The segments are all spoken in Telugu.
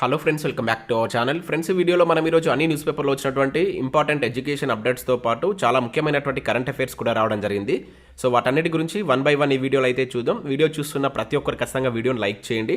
Hello friends welcome back to our channel friends వీడియోలో మనం ఈరోజు అన్ని న్యూస్ పేపర్లో వచ్చినటువంటి ఇంపార్టెంట్ ఎడ్యుకేషన్ అప్డేట్స్తో పాటు చాలా ముఖ్యమైనటువంటి కరెంట్ అఫైర్స్ కూడా రావడం జరిగింది. సో వాటన్నిటి గురించి వన్ బై వన్ ఈ వీడియోలో అయితే చూద్దాం. వీడియో చూస్తున్న ప్రతి ఒక్కరు ఖచ్చితంగా వీడియోని లైక్ చేయండి.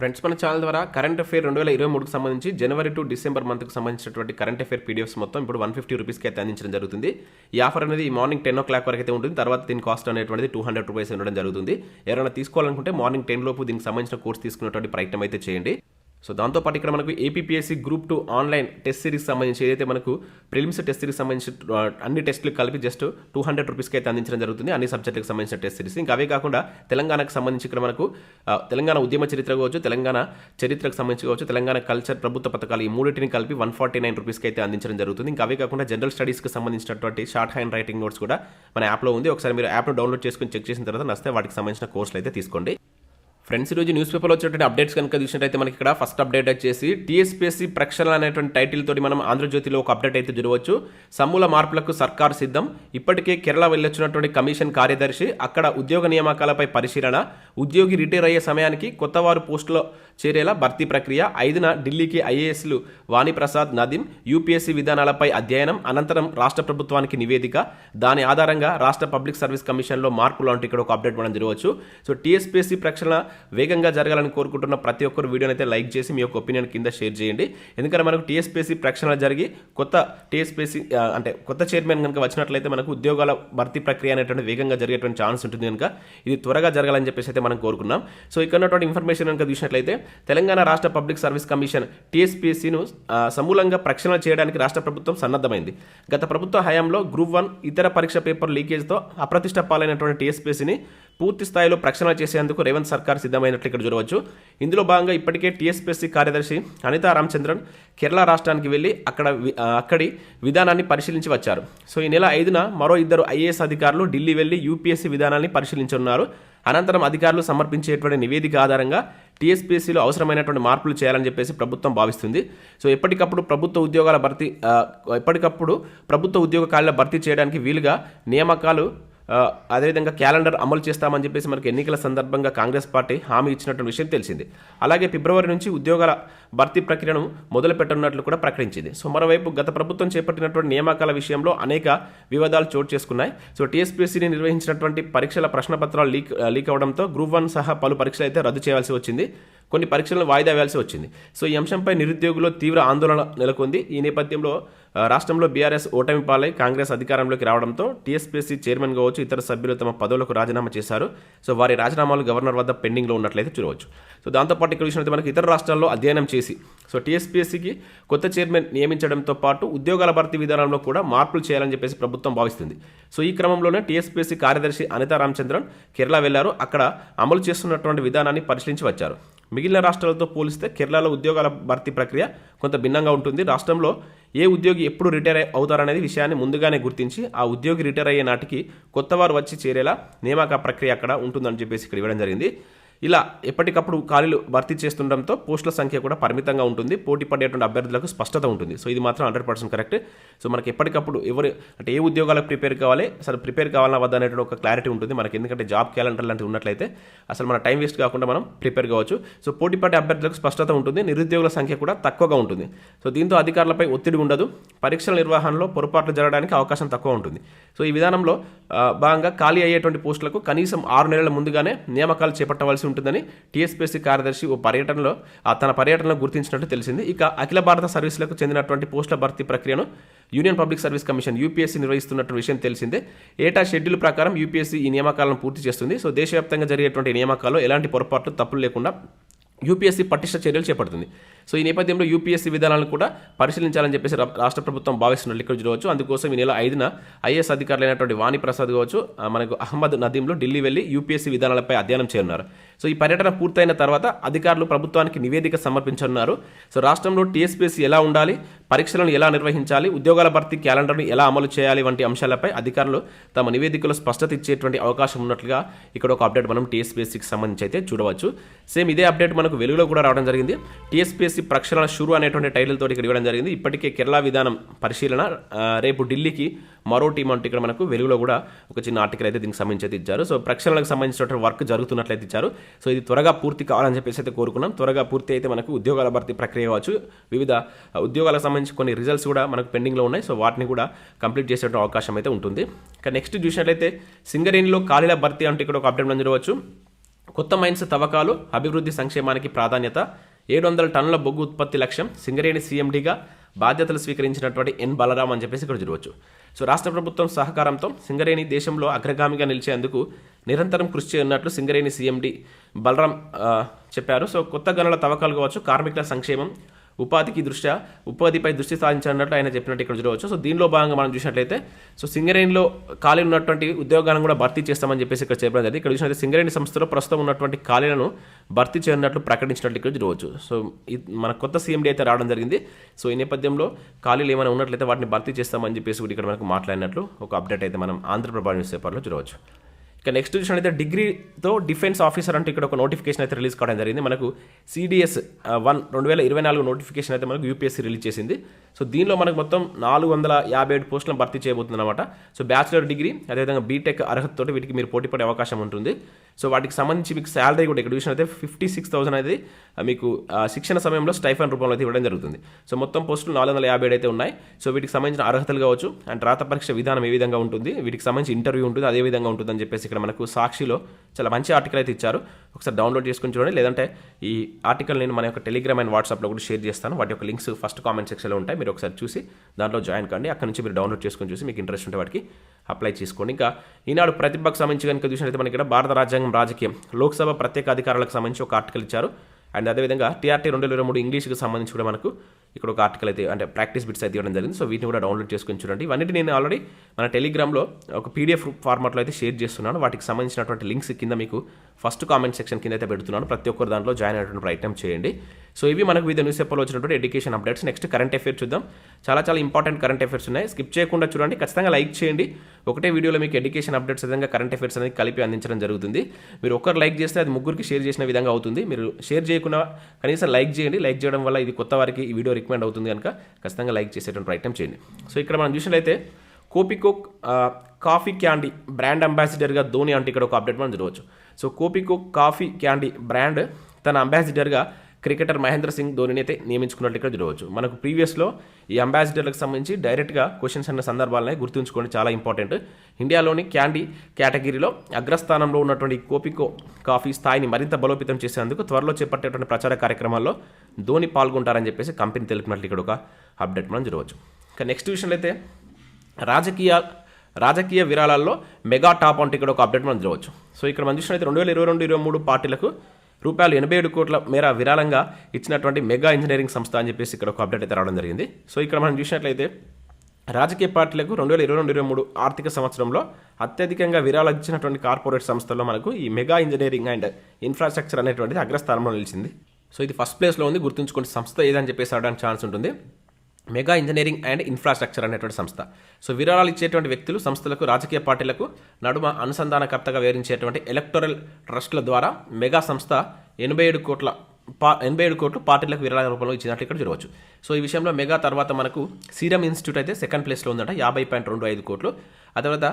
ఫ్రెండ్స్ మన ఛానల్ ద్వారా కరెంట్ అఫేర్ రెండు వేల ఇరవై మూడుకు సంబంధించి జనవరి టు డిసెంబర్ మంత్కి సంబంధించినటువంటి కరెంట్ అఫేర్ పీడిఎఫ్స్ మొత్తం ఇప్పుడు వన్ ఫిఫ్టీ రూపీస్కి అయితే అందించడం జరుగుతుంది. ఈ ఆఫర్ అనేది మార్నింగ్ టెన్ ఓ క్లాక్ వరకు అయితే ఉంటుంది. తర్వాత దీని కాస్ట్ అనేటువంటిది టూ హండ్రెడ్ రూపీస్ ఉండడం జరుగుతుంది. ఎవరైనా తీసుకోవాలనుకుంటే మార్నింగ్ టెన్ లోపు దీనికి సంబంధించిన కోర్స్ తీసుకున్నటువంటి ప్రయత్నం అయితే చేయండి. సో దాంతోపాటు ఇక్కడ మనకు APSC group two online test series సంబంధించి ఏదైతే మనకు ప్రిలిమ్స్ టెస్ట్ సిరీస్ సంబంధించి అన్ని టెస్టులు కలిపి జస్ట్ టూ హండ్రెడ్ రూపీస్కి అయితే అందించడం జరుగుతుంది. అన్ని సబ్జెక్టులకు సంబంధించిన టెస్ట్ సిరీస్ ఇంకా అవే కాకుండా తెలంగాణకు సంబంధించి ఇక్కడ మనకు తెలంగాణ ఉద్యమ చరిత్ర కావచ్చు తెలంగాణ చరిత్రకు సంబంధించి కావచ్చు తెలంగాణ కల్చర్ ప్రభుత్వ పథకాలు ఈ మూడింటిని కలిపి వన్ ఫార్టీ నైన్ రూపీస్కి అయితే అందించడం జరుగుతుంది. ఇంకా అవే కాకుండా జనరల్ స్టడీస్కి సంబంధించినటువంటి షార్ట్ హ్యాండ్ రైటింగ్ నోట్స్ కూడా మన యాప్లో ఉంది. ఒకసారి మీరు యాప్ను డౌన్లోడ్ చేసుకుని చెక్ చేసిన తర్వాత నస్తే వాటికి సంబంధించిన కోర్సులు అయితే తీసుకోండి. ఫ్రెండ్స్ ఈరోజు న్యూస్ పేపర్లో వచ్చేటువంటి అప్డేట్స్ కనుక చూసినట్టయితే మనకి ఇక్కడ ఫస్ట్ అప్డేట్ వచ్చేసి టీఎస్పీఎస్సీ ప్రక్షాళన అనేటువంటి టైటిల్ తోటి మనం ఆంధ్రజ్యోతిలో ఒక అప్డేట్ అయితే చూడవచ్చు సమూల మార్పులకు సర్కార్ సిద్ధం. ఇప్పటికే కేరళ వెళ్ళొచ్చినటువంటి కమిషన్ కార్యదర్శి అక్కడ ఉద్యోగ నియామకాలపై పరిశీలన. ఉద్యోగి రిటైర్ అయ్యే సమయానికి కొత్త వారు పోస్టులో చేరేలా భర్తీ ప్రక్రియ. ఐదున ఢిల్లీకి ఐఏఎస్లు వాణిప్రసాద్ నదీం యూపీఎస్సీ విధానాలపై అధ్యయనం. అనంతరం రాష్ట్ర ప్రభుత్వానికి నివేదిక. దాని ఆధారంగా రాష్ట్ర పబ్లిక్ సర్వీస్ కమిషన్లో మార్పులు లాంటి ఇక్కడ ఒక అప్డేట్ మనం చూడవచ్చు సో టీఎస్పీఎస్సీ ప్రక్షాళన వేగంగా జరగాలని కోరుకుంటున్న ప్రతి ఒక్కరు వీడియోని అయితే లైక్ చేసి మీ యొక్క ఒపీనియన్ కింద షేర్ చేయండి. ఎందుకంటే మనకు టీఎస్పీసీ ప్రక్షాళన జరిగి కొత్త టీఎస్పీసీ అంటే కొత్త చైర్మన్ కనుక వచ్చినట్లయితే మనకు ఉద్యోగాల భర్తీ ప్రక్రియ అనేటువంటి వేగంగా జరిగేటువంటి ఛాన్స్ ఉంటుంది కనుక ఇది త్వరగా జరగాలని చెప్పేసి అయితే మనం కోరుకున్నాం. సో ఇక్కడ ఉన్నటువంటి ఇన్ఫర్మేషన్ కనుక చూసినట్లయితే తెలంగాణ రాష్ట్ర పబ్లిక్ సర్వీస్ కమిషన్ టీఎస్పీసీను ప్రక్షాళన చేయడానికి చేయడానికి రాష్ట్ర ప్రభుత్వం సన్నద్ధమైంది. గత ప్రభుత్వ హయాంలో గ్రూప్ వన్ ఇతర పరీక్ష పేపర్ లీకేజ్తో అప్రతిష్ట పాలైనటువంటి టీఎస్పీసీని పూర్తి స్థాయిలో ప్రక్షాళన చేసేందుకు రేవంత్ సర్కార్ సిద్ధమైనట్లు ఇక్కడ చూడవచ్చు. ఇందులో భాగంగా ఇప్పటికే టీఎస్పీఎస్సీ కార్యదర్శి అనితా రామచంద్రన్ కేరళ రాష్ట్రానికి వెళ్ళి అక్కడ అక్కడి విధానాన్ని పరిశీలించి వచ్చారు. సో ఈ నెల ఐదున మరో ఇద్దరు ఐఏఎస్ అధికారులు ఢిల్లీ వెళ్ళి యూపీఎస్సీ విధానాన్ని పరిశీలించనున్నారు. అనంతరం అధికారులు సమర్పించేటువంటి నివేదిక ఆధారంగా టీఎస్పీఎస్సీలో అవసరమైనటువంటి మార్పులు చేయాలని చెప్పేసి ప్రభుత్వం భావిస్తుంది. సో ఎప్పటికప్పుడు ప్రభుత్వ ఉద్యోగాల భర్తీ ఎప్పటికప్పుడు ప్రభుత్వ ఉద్యోగ ఖాళీల భర్తీ చేయడానికి వీలుగా నియామకాలు అదేవిధంగా క్యాలెండర్ అమలు చేస్తామని చెప్పేసి మనకి ఎన్నికల సందర్భంగా కాంగ్రెస్ పార్టీ హామీ ఇచ్చినటువంటి విషయం తెలిసింది. అలాగే ఫిబ్రవరి నుంచి ఉద్యోగాల భర్తీ ప్రక్రియను మొదలుపెట్టనున్నట్లు కూడా ప్రకటించింది. సో మరోవైపు గత ప్రభుత్వం చేపట్టినటువంటి నియామకాల విషయంలో అనేక వివాదాలు చోటు చేసుకున్నాయి. సో టీఎస్పీసీని నిర్వహించినటువంటి పరీక్షల ప్రశ్నపత్రాలు లీక్ లీక్ అవడంతో గ్రూప్ వన్ సహా పలు పరీక్షలు అయితే రద్దు చేయాల్సి వచ్చింది. కొన్ని పరీక్షలను వాయిదా వేయాల్సి వచ్చింది. సో ఈ అంశంపై నిరుద్యోగులు తీవ్ర ఆందోళన నెలకొంది. ఈ నేపథ్యంలో రాష్ట్రంలో బీఆర్ఎస్ ఓటమి పాలై కాంగ్రెస్ అధికారంలోకి రావడంతో టీఎస్పీసీ చైర్మన్ కావచ్చు ఇతర సభ్యులు తమ పదవులకు రాజీనామా చేశారు. సో వారి రాజీనామాలు గవర్నర్ వద్ద పెండింగ్లో ఉన్నట్లయితే చూడవచ్చు. సో దాంతోపాటు ఇక్కడ విషయం మనకి ఇతర రాష్ట్రాల్లో అధ్యయనం చేసి సో టీఎస్పీఎస్సీకి కొత్త చైర్మన్ నియమించడంతో పాటు ఉద్యోగాల భర్తీ విధానంలో కూడా మార్పులు చేయాలని చెప్పేసి ప్రభుత్వం భావిస్తుంది. సో ఈ క్రమంలోనే టీఎస్పీఎస్సీ కార్యదర్శి అనితా రామచంద్రన్ కేరళ వెళ్ళారు. అక్కడ అమలు చేస్తున్నటువంటి విధానాన్ని పరిశీలించి వచ్చారు. మిగిలిన రాష్ట్రాలతో పోలిస్తే కేరళలో ఉద్యోగాల భర్తీ ప్రక్రియ కొంత భిన్నంగా ఉంటుంది. రాష్ట్రంలో ఏ ఉద్యోగి ఎప్పుడు రిటైర్ అవుతారనేది విషయాన్ని ముందుగానే గుర్తించి ఆ ఉద్యోగి రిటైర్ అయ్యే నాటికి కొత్తవారు వచ్చి చేరేలా నియామక ప్రక్రియ అక్కడ ఉంటుందని చెప్పేసి ఇక్కడ ఇవ్వడం జరిగింది. ఇలా ఎప్పటికప్పుడు ఖాళీలు భర్తీ చేస్తుండడంతో పోస్టుల సంఖ్య కూడా పరిమితంగా ఉంటుంది. పోటీ పడేటువంటి అభ్యర్థులకు స్పష్టత ఉంటుంది. సో ఇది మాత్రం హండ్రెడ్ పర్సెంట్ కరెక్ట్. సో మనకి ఎప్పటికప్పుడు ఎవరు అంటే ఏ ఉద్యోగాలకు ప్రిపేర్ కావాలి అసలు ప్రిపేర్ కావాలన్నా వద్ద అనేటువంటి ఒక క్లారిటీ ఉంటుంది. మనకి ఎందుకంటే జాబ్ క్యాలెండర్ లాంటివి ఉన్నట్లయితే అసలు మన టైం వేస్ట్ కాకుండా మనం ప్రిపేర్ కావచ్చు. సో పోటీ పడే అభ్యర్థులకు స్పష్టత ఉంటుంది. నిరుద్యోగుల సంఖ్య కూడా తక్కువగా ఉంటుంది. సో దీంతో అధికారులపై ఒత్తిడి ఉండదు. పరీక్షల నిర్వహణలో పొరపాట్లు జరగడానికి అవకాశం తక్కువ ఉంటుంది. సో ఈ విధానంలో భాగంగా ఖాళీ అయ్యేటువంటి పోస్టులకు కనీసం ఆరు నెలల ముందుగానే నియామకాలు చేపట్టవలసి ఉంటుందని టీఎస్పీఎస్సీ కార్యదర్శి ఓ పర్యటనలో తన పర్యటనలో గుర్తించినట్టు తెలిసింది. ఇక అఖిల భారత సర్వీసులకు చెందినటువంటి పోస్టుల భర్తీ ప్రక్రియను union public service commission UPSC నిర్వహిస్తున్నట్టు విషయం తెలిసిందే. ఏటా షెడ్యూల్ ప్రకారం యూపీఎస్సీ ఈ నియామకాలను పూర్తి చేస్తుంది. సో దేశవ్యాప్తంగా జరిగేటువంటి నియామకాల్లో ఎలాంటి పొరపాట్లు తప్పులు లేకుండా యూపీఎస్సీ పటిష్ట చర్యలు చేపడుతుంది. సో ఈ నేపథ్యంలో యూపీఎస్సీ విధానాలను కూడా పరిశీలించాలని చెప్పేసి రా- రాష్ట్ర ప్రభుత్వం భావిస్తున్నట్లు ఇక్కడ చూడవచ్చు అందుకోసం ఈ నెల ఐదున ఐఏఎస్ అధికారులైనటువంటి వాణి ప్రసాద్ కావచ్చు మనకు అహ్మద్ నదీంలో ఢిల్లీ వెళ్ళి యూపీఎస్సీ విధానాలపై అధ్యయనం చేయనున్నారు. సో ఈ పర్యటన పూర్తయిన తర్వాత అధికారులు ప్రభుత్వానికి నివేదిక సమర్పించనున్నారు. సో రాష్ట్రంలో టీఎస్పీఎస్సీ ఎలా ఉండాలి పరీక్షలను ఎలా నిర్వహించాలి ఉద్యోగాల భర్తీ క్యాలెండర్ను ఎలా అమలు చేయాలి వంటి అంశాలపై అధికారులు తమ నివేదికలో స్పష్టత ఇచ్చేటువంటి అవకాశం ఉన్నట్లుగా ఇక్కడ ఒక అప్డేట్ మనం టీఎస్పీఎస్సీకి సంబంధించి అయితే చూడవచ్చు. సేమ్ ఇదే అప్డేట్ మనకు వెలుగులో కూడా రావడం జరిగింది. టీఎస్పీఎస్సీ ప్రక్షాళన షురు అనేటువంటి టైటిల్ తోటి ఇక్కడ ఇవ్వడం జరిగింది. ఇప్పటికే కేరళ విధానం పరిశీలన రేపు ఢిల్లీకి మరో టీం అంటూ ఇక్కడ మనకు వెలుగులో కూడా ఒక చిన్న ఆర్టికల్ అయితే దీనికి సంబంధించి అయితే ఇచ్చారు. సో ప్రక్షాళనకు సంబంధించినటువంటి వర్క్ జరుగుతున్నట్లయితే ఇచ్చారు. సో ఇది త్వరగా పూర్తి కావాలని చెప్పేసి అయితే కోరుకున్నాం. త్వరగా పూర్తి అయితే మనకు ఉద్యోగాల భర్తీ ప్రక్రియ కావచ్చు. వివిధ ఉద్యోగాలకు సంబంధించి కొన్ని రిజల్ట్స్ కూడా మనకు పెండింగ్లో ఉన్నాయి. సో వాటిని కూడా కంప్లీట్ చేసే అవకాశం అయితే ఉంటుంది. ఇక నెక్స్ట్ చూసినట్లయితే సింగరేణిలో ఖాళీల భర్తీ అంటే ఇక్కడ ఒక అప్డేట్ చూడవచ్చు. కొత్త మైన్స్ తవ్వకాలు అభివృద్ధి సంక్షేమానికి ప్రాధాన్యత ఏడు వందల టన్నుల బొగ్గు ఉత్పత్తి లక్ష్యం సింగరేణి సీఎండీగా బాధ్యతలు స్వీకరించినటువంటి ఎన్ బలరాం అని చెప్పేసి ఇక్కడ చూడవచ్చు. సో రాష్ట్ర ప్రభుత్వం సహకారంతో సింగరేణి దేశంలో అగ్రగామిగా నిలిచేందుకు నిరంతరం కృషి చేయనున్నట్లు సింగరేణి సీఎండీ బలరాం చెప్పారు. సో కొత్త గనుల తవ్వకాలు కావచ్చు కార్మికుల సంక్షేమం ఉపాధికి దృష్ట్యా ఉపాధిపై దృష్టి సాధించినట్టు ఆయన చెప్పినట్టు ఇక్కడ చూడవచ్చు. సో దీనిలో భాగంగా మనం చూసినట్లయితే సో సింగరేణిలో ఖాళీ ఉన్నటువంటి ఉద్యోగాలను కూడా భర్తీ చేస్తామని చెప్పేసి ఇక్కడ చెప్పడం జరిగింది. ఇక్కడ చూసినట్లయితే సింగరేణి సంస్థలో ప్రస్తుతం ఉన్నటువంటి ఖాళీలను భర్తీ చేయనున్నట్లు ప్రకటించినట్లు ఇక్కడ చూడవచ్చు. సో మన కొత్త సీఎండీ అయితే రావడం జరిగింది. సో ఈ నేపథ్యంలో ఖాళీలు ఏమైనా ఉన్నట్లయితే వాటిని భర్తీ చేస్తామని చెప్పేసి కూడా ఇక్కడ మనకు మాట్లాడినట్లు ఒక అప్డేట్ అయితే మనం ఆంధ్రప్రభ న్యూస్ పేపర్లో చూడవచ్చు. ఇక నెక్స్ట్ చూసినట్లయితే డిగ్రీతో డిఫెన్స్ ఆఫీసర్ అంటే ఇక్కడ ఒక నోటిఫికేషన్ అయితే రిలీజ్ కావడం జరిగింది. మనకు సిడిఎస్ వన్ రెండు వేల ఇరవై నాలుగు నోటిఫికేషన్ అయితే మనకు యూపీఎస్సీ రిలీజ్ చేసింది. సో దీనిలో మనకు మొత్తం నాలుగు వందల యాభై ఏడు పోస్టులను భర్తీ చేయబోతుంది అనమాట సో బ్యాచిలర్ డిగ్రీ అదేవిధంగా బీటెక్ అర్హతతో వీటికి మీరు పోటీ పడే అవకాశం ఉంటుంది. సో వాటికి సంబంధించి మీకు శాలరీ కూడా ఇక్కడ చూసినట్లయితే ఫిఫ్టీ సిక్స్ థౌసండ్ అనేది మీకు శిక్షణ సమయంలో స్టైఫన్ రూపంలో అయితే ఇవ్వడం జరుగుతుంది. సో మొత్తం పోస్టులు నాలుగు వందల యాభై ఏడు అయితే ఉన్నాయి. సో వీటికి సంబంధించిన అర్హతలు కావచ్చు అండ్ రాత పరీక్ష విధానం ఏ విధంగా ఉంటుంది వీటికి సంబంధించి ఇంటర్వ్యూ ఉంటుంది అదే విధంగా ఉంటుందని చెప్పేసి ఇక్కడ మనకు సాక్షిలో చాలా మంచి ఆర్టికల్ అయితే ఇచ్చారు. ఒకసారి డౌన్లోడ్ చేసుకుని చూడండి. లేదంటే ఈ ఆర్టికల్ నేను మన యొక్క టెలిగ్రామ్ అండ్ వాట్సాప్లో కూడా షేర్ చేస్తాను. వాటి యొక్క లింక్స్ ఫస్ట్ కామెంట్ సెక్షన్లో ఉంటాయి. మీరు ఒకసారి చూసి దాంట్లో జాయిన్ కండి. అక్కడ నుంచి మీరు డౌన్లోడ్ చేసుకొని చూసి మీకు ఇంట్రెస్ట్ ఉంటే వాటికి అప్లై చేసుకోండి. ఇంకా ఈనాడు ప్రతిభకు సంబంధించి కనుక చూసినట్లయితే మనకి ఇక్కడ భారత రాజ్యాంగం రాజకీయం. లోక్సభ ప్రత్యేక అధికారులకు సంబంధించి ఒక ఆర్టికల్ ఇచ్చారు. అండ్ అదేవిధంగా టీఆర్టీ రెండు వేల ఇరవై మూడు ఇంగ్లీష్కి సంబంధించి కూడా మనకు ఇక్కడ ఒక ఆర్టికల్ అయితే అంటే ప్రాక్టీస్ బిట్స్ అయితే ఇవ్వడం జరిగింది. సో వీటిని కూడా డౌన్లోడ్ చేసుకొని చూడండి. ఇవన్నీ నేను ఆల్రెడీ మన టెలిగ్రామ్లో ఒక పీడిఎఫ్ ఫార్మాట్లో అయితే షేర్ చేస్తున్నాను. వాటికి సంబంధించినటువంటి లింక్స్ కింద మీకు ఫస్ట్ కామెంట్ సెక్షన్ కింద అయితే పెడుతున్నాను. ప్రతి ఒక్కరు దాంట్లో జాయిన్ అయినటువంటి ప్రయత్నం చేయండి. సో ఇవి మనకు వివిధ న్యూస్ పేపర్లో వచ్చినటువంటి education updates next current affairs చూద్దాం. చాలా చాలా ఇంపార్టెంట్ కరెంట్ అఫేర్స్ ఉన్నాయి. స్కిప్ చేయకుండా చూడండి. ఖచ్చితంగా లైక్ చేయండి. ఒకటే వీడియోలో మీకు ఎడ్యుకేషన్ అప్డేట్స్ విధంగా కరెంట్ అఫేర్స్ అనేది కలిపి అందించడం జరుగుతుంది. మీరు ఒక్కరు లైక్ చేస్తే అది ముగ్గురికి షేర్ చేసిన విధంగా అవుతుంది. మీరు షేర్ చేయకుండా కనీసం లైక్ చేయండి. లైక్ చేయడం వల్ల ఇది కొత్త వారికి ఈ వీడియో రికమెండ్ అవుతుంది కనుక ఖచ్చితంగా లైక్ చేసేటువంటి ప్రయత్నం చేయండి. సో ఇక్కడ మనం చూసినట్లయితే కోపికో కాఫీ క్యాండీ బ్రాండ్ అంబాసిడర్గా ధోని అంటే ఇక్కడ ఒక అప్డేట్ మనం చూడవచ్చు. So Kopiko coffee candy brand తన అంబాసిడర్గా క్రికెటర్ మహేంద్ర సింగ్ ధోనిని అయితే నియమించుకున్నట్లు ఇక్కడ చూడవచ్చు. మనకు ప్రీవియస్లో ఈ అంబాసిడర్లకు సంబంధించి డైరెక్ట్గా క్వశ్చన్స్ అన్న సందర్భాలని గుర్తుంచుకోండి చాలా ఇంపార్టెంట్. ఇండియాలోని క్యాండీ కేటగిరీలో అగ్రస్థానంలో ఉన్నటువంటి కోపికో కాఫీ స్థాయిని మరింత బలోపేతం చేసేందుకు త్వరలో చేపట్టేటువంటి ప్రచార కార్యక్రమాల్లో ధోని పాల్గొంటారని చెప్పేసి కంపెనీ తెలిపినట్లు ఇక్కడ ఒక అప్డేట్ మనం చూడవచ్చు. ఇక నెక్స్ట్ విషయంలో అయితే రాజకీయ రాజకీయ విరాళాల్లో మెగా టాప్ అంటే ఇక్కడ ఒక అప్డేట్ మనం చూడవచ్చు. సో ఇక్కడ మనం చూసినట్లయితే రెండు వేల ఇరవై రెండు ఇరవై మూడు పార్టీలకు రూపాయలు ఎనభై ఏడు కోట్ల మేర విరాళంగా ఇచ్చినటువంటి మెగా ఇంజనీరింగ్ సంస్థ అని చెప్పేసి ఇక్కడ ఒక అప్డేట్ అయితే రావడం జరిగింది. సో ఇక్కడ మనం చూసినట్లయితే రాజకీయ పార్టీలకు రెండు వేల ఇరవై రెండు ఇరవై మూడు ఆర్థిక సంవత్సరంలో అత్యధికంగా విరాళాలు ఇచ్చినటువంటి కార్పొరేట్ సంస్థల్లో మనకు ఈ మెగా ఇంజనీరింగ్ అండ్ ఇన్ఫ్రాస్ట్రక్చర్ అనేటువంటిది అగ్రస్థానంలో నిలిచింది. సో ఇది ఫస్ట్ ప్లేస్లో ఉంది. గుర్తుంచుకోండి సంస్థ ఏదని చెప్పేసి అడడానికి ఛాన్స్ ఉంటుంది. మెగా ఇంజనీరింగ్ అండ్ ఇన్ఫ్రాస్ట్రక్చర్ అనేటువంటి సంస్థ. సో విరాళాలు ఇచ్చేటువంటి వ్యక్తులు సంస్థలకు రాజకీయ పార్టీలకు నడుమ అనుసంధానకర్తగా వివరించేటువంటి ఎలక్టోరల్ ట్రస్ట్ల ద్వారా మెగా సంస్థ ఎనభై ఏడు కోట్ల పా ఎనభై ఏడు కోట్లు పార్టీలకు విరాళాల రూపంలో ఇచ్చినట్లు ఇక్కడ చూడవచ్చు. సో ఈ విషయంలో మెగా తర్వాత మనకు సీరం ఇన్స్టిట్యూట్ అయితే సెకండ్ ప్లేస్లో ఉందంట యాభై పాయింట్ రెండు ఐదు కోట్లు. ఆ తర్వాత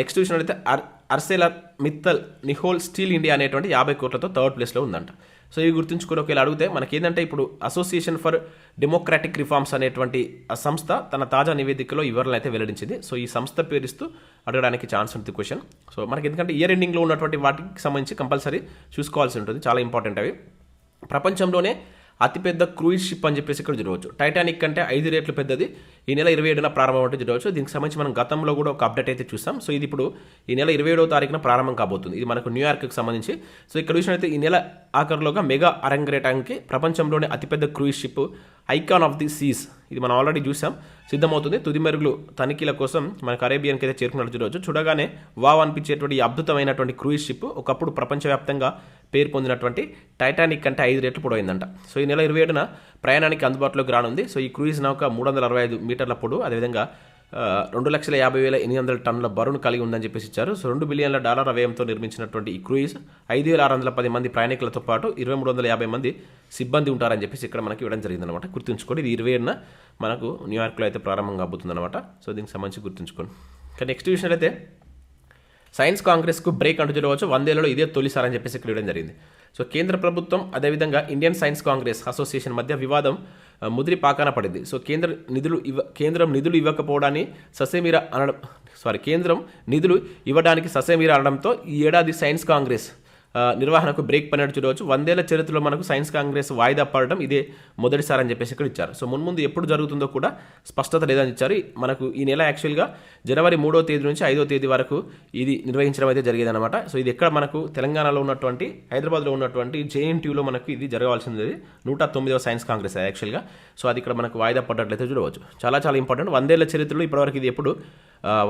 నెక్స్ట్ చూసినట్లయితే అర్ అర్సెలర్ మిత్తల్ నిహోల్ స్టీల్ ఇండియా అనేటువంటి యాభై కోట్లతో థర్డ్ ప్లేస్లో ఉందంట. సో ఇవి గుర్తుంచుకొని ఒకవేళ అడిగితే మనకి ఏంటంటే ఇప్పుడు అసోసియేషన్ ఫర్ డెమోక్రాటిక్ రిఫార్మ్స్ అనేటువంటి సంస్థ తన తాజా నివేదికలో వివరణ అయితే వెల్లడించింది. సో ఈ సంస్థ పేరుస్తూ అడగడానికి ఛాన్స్ ఉంటుంది క్వశ్చన్. సో మనకి ఎందుకంటే ఇయర్ ఎండింగ్లో ఉన్నటువంటి వాటికి సంబంధించి కంపల్సరీ చూసుకోవాల్సి ఉంటుంది. చాలా ఇంపార్టెంట్ అవి. ప్రపంచంలోనే అతిపెద్ద క్రూయిజ్ షిప్ అని చెప్పేసి ఇక్కడ చూడవచ్చు టైటానిక్ కంటే ఐదు రేట్లు పెద్దది. ఈ నెల ఇరవై ఏడున ప్రారంభం అంటే చూడవచ్చు దీనికి సంబంధించి మనం గతంలో కూడా ఒక అప్డేట్ అయితే చూసాం. సో ఇది ఇప్పుడు ఈ నెల ఇరవై ఏడవ తారీఖున ప్రారంభం కాబోతుంది. ఇది మనకు న్యూయార్క్కి సంబంధించి. సో ఇక్కడ చూసినట్లయితే ఈ నెల ఆఖరిలోగా మెగా అరంగరేటానికి ప్రపంచంలోనే అతిపెద్ద cruise ship Icon of the Seas ఇది మనం ఆల్రెడీ చూసాం. సిద్ధమవుతుంది. తుది మెరుగులు తనిఖీల కోసం మనకు అరేబియన్కి అయితే చేరుకున్నట్టు చూడవచ్చు చూడగానే వావ్ అనిపించేటువంటి అద్భుతమైనటువంటి క్రూయిజ్ షిప్. ఒకప్పుడు ప్రపంచవ్యాప్తంగా పేరు పొందినటువంటి టైటానిక్ కంటే ఐదు రెట్లు పొడవైందంట. సో ఈ నెల ఇరవై ఏడున ప్రయాణానికి అందుబాటులోకి రానుంది. సో ఈ క్రూయిజ్ నౌక మూడు వందల అరవై ఐదు మీటర్ల పొడవు అదేవిధంగా రెండు లక్షల యాభై వేల ఎనిమిది వందల టన్నుల బరువును కలిగి ఉందని చెప్పేసి ఇచ్చారు. సో రెండు బిలియన్ల డాలర్ల వ్యయంతో నిర్మించినటువంటి ఈ క్రూయిజ్ ఐదు వేల ఆరు వందల పది మంది ప్రయాణికులతో పాటు ఇరవై మూడు వందల యాభై మంది సిబ్బంది ఉంటారని చెప్పేసి ఇక్కడ మనకి ఇవ్వడం జరిగిందనమాట గుర్తుంచుకోండి ఇది ఇరవై ఏడున మనకు న్యూయార్క్లో అయితే ప్రారంభం కాబోతుందన్నమాట. సో దీనికి సంబంధించి గుర్తుంచుకోండి. కానీ నెక్స్ట్ విషయంలో అయితే సైన్స్ కాంగ్రెస్కు బ్రేక్ అంటూ చూడవచ్చు వందేళ్ళలో ఇదే తొలిసారి అని చెప్పేసి ఇక్కడ ఇవ్వడం జరిగింది. సో కేంద్ర ప్రభుత్వం అదేవిధంగా ఇండియన్ సైన్స్ కాంగ్రెస్ అసోసియేషన్ మధ్య వివాదం ముదిరి పాకాన పడింది. సో కేంద్ర నిధులు ఇవ్వ కేంద్రం నిధులు ఇవ్వకపోవడాన్ని ససేమీర అనడం సారీ కేంద్రం నిధులు ఇవ్వడానికి ససేమీర అనడంతో ఈ ఏడాది సైన్స్ కాంగ్రెస్ నిర్వహణకు బ్రేక్ పడినట్టు చూడవచ్చు. వందేళ్ళ చరిత్రలో మనకు సైన్స్ కాంగ్రెస్ వాయిదా పడడం ఇదే మొదటిసారి అని చెప్పేసి ఇక్కడ ఇచ్చారు. సో మున్ముందు ఎప్పుడు జరుగుతుందో కూడా స్పష్టత లేదని ఇచ్చారు. మనకు ఈ నెల యాక్చువల్గా జనవరి మూడో తేదీ నుంచి ఐదో తేదీ వరకు ఇది నిర్వహించడం అయితే జరిగేదన్నమాట. సో ఇది ఎక్కడ మనకు తెలంగాణలో ఉన్నటువంటి హైదరాబాద్లో ఉన్నటువంటి జేఎన్టీయూలో మనకు ఇది జరగాల్సింది నూట తొమ్మిదవ సైన్స్ కాంగ్రెస్ యాక్చువల్గా. సో అది ఇక్కడ మనకు వాయిదా పడ్డట్లయితే చూడవచ్చు. చాలా చాలా ఇంపార్టెంట్ వందేళ్ళ చరిత్రలో ఇప్పటివరకు ఇది ఎప్పుడు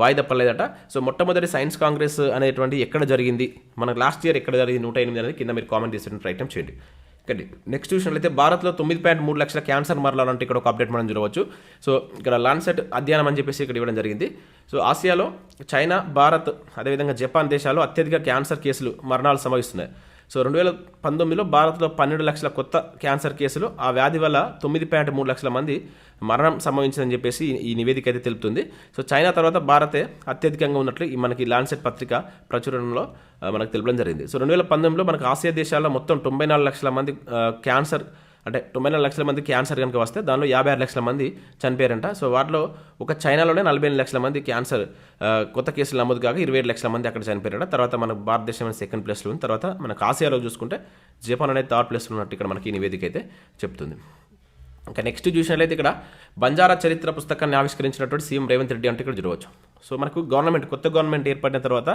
వాయిదా పడలేదట. సో మొట్టమొదటి సైన్స్ కాంగ్రెస్ అనేటువంటి ఎక్కడ జరిగింది? మనకు లాస్ట్ ఇయర్ ఎక్కడ జరిగింది? నూట ఎనిమిది అనేది కింద మీరు కామెంట్ చేసిన ప్రయత్నం చేయండి. ఇక్కడ నెక్స్ట్ చూసినట్లయితే అయితే భారత్లో తొమ్మిది పాయింట్ మూడు లక్షల క్యాన్సర్ మరణాలంటే ఇక్కడ ఒక అప్డేట్ మనం చూడవచ్చు. సో ఇక్కడ లాన్సెట్ అధ్యయనం అని చెప్పేసి ఇక్కడ ఇవ్వడం జరిగింది. సో ఆసియాలో చైనా భారత్ అదేవిధంగా జపాన్ దేశాలు అత్యధిక క్యాన్సర్ కేసులు మరణాలు సంభవిస్తున్నాయి. సో రెండు వేల పంతొమ్మిదిలో భారత్లో పన్నెండు లక్షల కొత్త క్యాన్సర్ కేసులు ఆ వ్యాధి వల్ల తొమ్మిది పాయింట్ మూడు లక్షల మంది మరణం సంభవించిందని చెప్పేసి ఈ- నివేదిక అయితే తెలుపుతుంది. సో చైనా తర్వాత భారతే అత్యధికంగా ఉన్నట్లు ఈ మనకి లాన్సెట్ పత్రిక ప్రచురణలో మనకు తెలపడం జరిగింది. సో రెండు వేల పంతొమ్మిదిలో మనకు ఆసియా దేశాల్లో మొత్తం తొంభై నాలుగు లక్షల మంది క్యాన్సర్ అంటే తొంభై నాలుగు లక్షల మంది క్యాన్సర్ కనుక వస్తే దానిలో యాభై ఆరు లక్షల మంది చనిపోయారంట. సో వాటిలో ఒక చైనాలోనే నలభై ఎనిమిది లక్షల మంది క్యాన్సర్ కొత్త కేసులు నమోదు కాక ఇరవై ఏడు లక్షల మంది అక్కడ చనిపోయారట. తర్వాత మన భారతదేశం సెకండ్ ప్లేస్లో ఉంది. తర్వాత మనకు ఆసియాలో చూసుకుంటే జపాన్ అనేది థర్డ్ ప్లేస్లో ఉన్నట్టు ఇక్కడ మనకి ఈ నివేదిక అయితే చెప్తుంది. ఇంకా నెక్స్ట్ చూసినట్లయితే ఇక్కడ బంజారా చరిత్ర పుస్తకాన్ని ఆవిష్కరించినటువంటి సీఎం రేవంత్ రెడ్డి అంటే ఇక్కడ చూడవచ్చు. సో మనకు గవర్నమెంట్ కొత్త గవర్నమెంట్ ఏర్పడిన తర్వాత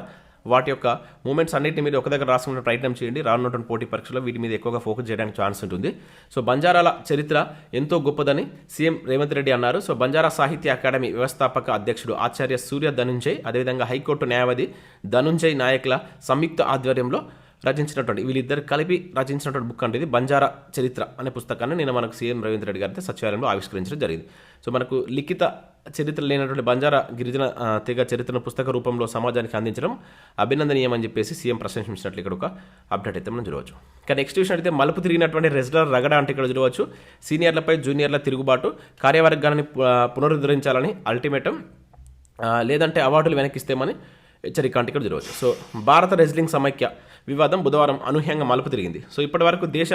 వాటి యొక్క మూమెంట్స్ అన్నింటిని మీరు ఒక దగ్గర రాసుకునే ప్రయత్నం చేయండి. రానున్నటువంటి పోటీ పరీక్షలో వీటి మీద ఎక్కువగా ఫోకస్ చేయడానికి ఛాన్స్ ఉంటుంది. సో బంజారాల చరిత్ర ఎంతో గొప్పదని సీఎం రేవంత్ రెడ్డి అన్నారు. సో బంజారా సాహిత్య అకాడమీ వ్యవస్థాపక అధ్యక్షుడు ఆచార్య సూర్య ధనుంజయ్ అదేవిధంగా హైకోర్టు న్యాయవాది ధనుంజయ్ నాయకుల సంయుక్త ఆధ్వర్యంలో రచించినటువంటి వీళ్ళిద్దరు కలిపి రచించినటువంటి బుక్ అంటే ఇది. బంజారా చరిత్ర అనే పుస్తకాన్ని నేను మనకు సీఎం రవీంద్ర రెడ్డి గారి సచివాలయంలో ఆవిష్కరించడం జరిగింది. సో మనకు లిఖిత చరిత్ర లేనటువంటి బంజారా గిరిజన తెగ చరిత్రను పుస్తక రూపంలో సమాజానికి అందించడం అభినందనీయం అని చెప్పేసి సీఎం ప్రశంసించినట్లు ఇక్కడ ఒక అప్డేట్ అయితే మనం చూడవచ్చు. కానీ నెక్స్ట్ విషయం అయితే మలుపు తిరిగినటువంటి రెజ్లర్ రగడ అంటే ఇక్కడ చూడవచ్చు. సీనియర్లపై జూనియర్ల తిరుగుబాటు కార్యవర్గాన్ని పునరుద్ధరించాలని అల్టిమేటం లేదంటే అవార్డులు వెనక్కిస్తేమని హెచ్చరిక అంటే ఇక్కడ చూడవచ్చు. సో భారత రెజ్లింగ్ సమైక్య వివాదం బుధవారం అనూహ్యంగా మలుపు తిరిగింది. సో ఇప్పటివరకు దేశ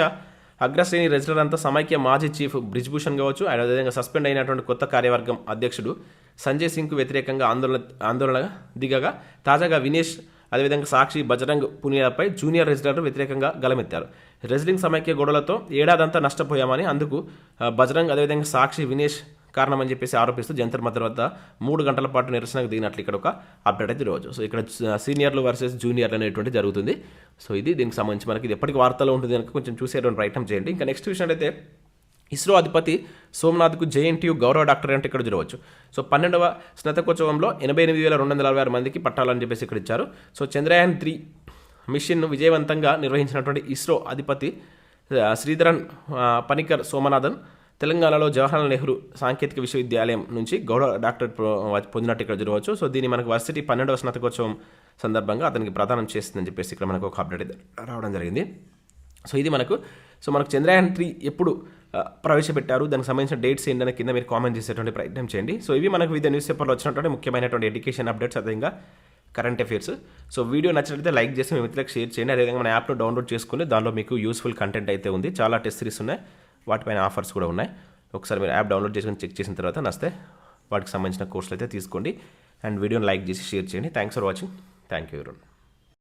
అగ్రశ్రేణి రెజ్లర్ అంతా సమైక్య మాజీ చీఫ్ బ్రిజ్భూషణ్ కావచ్చు ఆయన అదేవిధంగా సస్పెండ్ అయినటువంటి కొత్త కార్యవర్గం అధ్యక్షుడు సంజయ్ సింగ్కు వ్యతిరేకంగా ఆందోళన ఆందోళన దిగగా తాజాగా వినేష్ అదేవిధంగా సాక్షి బజరంగ్ పునియాపై జూనియర్ రెజ్లర్లు వ్యతిరేకంగా గలమెత్తారు. రెజిలింగ్ సమైక్య గొడవలతో ఏడాదంతా నష్టపోయామని అందుకు బజరంగ్ అదేవిధంగా సాక్షి వినేష్ కారణమని చెప్పేసి ఆరోపిస్తూ జంతర్ మంతర్ వద్ద మూడు గంటల పాటు నిరసనకు దిగినట్లు ఇక్కడ ఒక అప్డేట్ అయితే రోజు సో ఇక్కడ సీనియర్లు వర్సెస్ జూనియర్లు అనేటువంటి జరుగుతుంది. సో ఇది దీనికి సంబంధించి మనకి ఇది ఎప్పటికీ వార్తలో ఉంటుంది కనుక కొంచెం చూసేటువంటి ప్రయత్నం చేయండి. ఇంకా నెక్స్ట్ విషయం అయితే ఇస్రో అధిపతి సోమనాథ్కు జేఎన్టీయూ గౌరవ డాక్టర్ అంటే ఇక్కడ చూడవచ్చు సో పన్నెండవ స్నాతకోత్సవంలో ఎనభై ఎనిమిది వేల రెండు వందల అరవై ఆరు మందికి పట్టాలని చెప్పేసి ఇక్కడ ఇచ్చారు. సో చంద్రయాన్ త్రీ మిషన్ను విజయవంతంగా నిర్వహించినటువంటి ఇస్రో అధిపతి శ్రీధరన్ పనికర్ సోమనాథన్ తెలంగాణలో జవహర్లాల్ నెహ్రూ సాంకేతిక విశ్వవిద్యాలయం నుంచి గౌరవ డాక్టరేట్ పొ- పొందినట్టు ఇక్కడ చూడవచ్చు సో దీన్ని మనకు వర్సిటీ పన్నెండవ స్నాతకోత్సవం సందర్భంగా అతనికి ప్రదానం చేస్తుందని చెప్పేసి ఇక్కడ మనకు ఒక అప్డేట్ అయితే రావడం జరిగింది. సో ఇది మనకు సో మనకు చంద్రయాన్ త్రీ ఎప్పుడు ప్రవేశపెట్టారు? దానికి సంబంధించిన డేట్స్ ఏంటనే కింద మీరు కామెంట్ చేసేటువంటి ప్రయత్నం చేయండి. సో ఇవి మనకు వివిధ న్యూస్ పేపర్లో వచ్చినటువంటి ముఖ్యమైనటువంటి ఎడ్యుకేషన్ అప్డేట్స్ అదేవిధంగా కరెంట్ అఫేర్స్. సో వీడియో నచ్చినట్లయితే లైక్ చేసి మీ మిత్రులకు షేర్ చేయండి. అదేవిధంగా మన యాప్ను డౌన్లోడ్ చేసుకుని దానిలో మీకు యూస్ఫుల్ కంటెంట్ అయితే ఉంది. చాలా టెస్ట్ సిరీస్ ఉన్నాయి. వాటిపైన ఆఫర్స్ కూడా ఉన్నాయి. ఒకసారి మీరు యాప్ డౌన్లోడ్ చేసుకుని చెక్ చేసిన తర్వాత నస్తే వాటికి సంబంధించిన కోర్సులు అయితే తీసుకోండి. అండ్ వీడియోని లైక్ చేసి షేర్ చేయండి. Thanks for watching thank you ఎవరు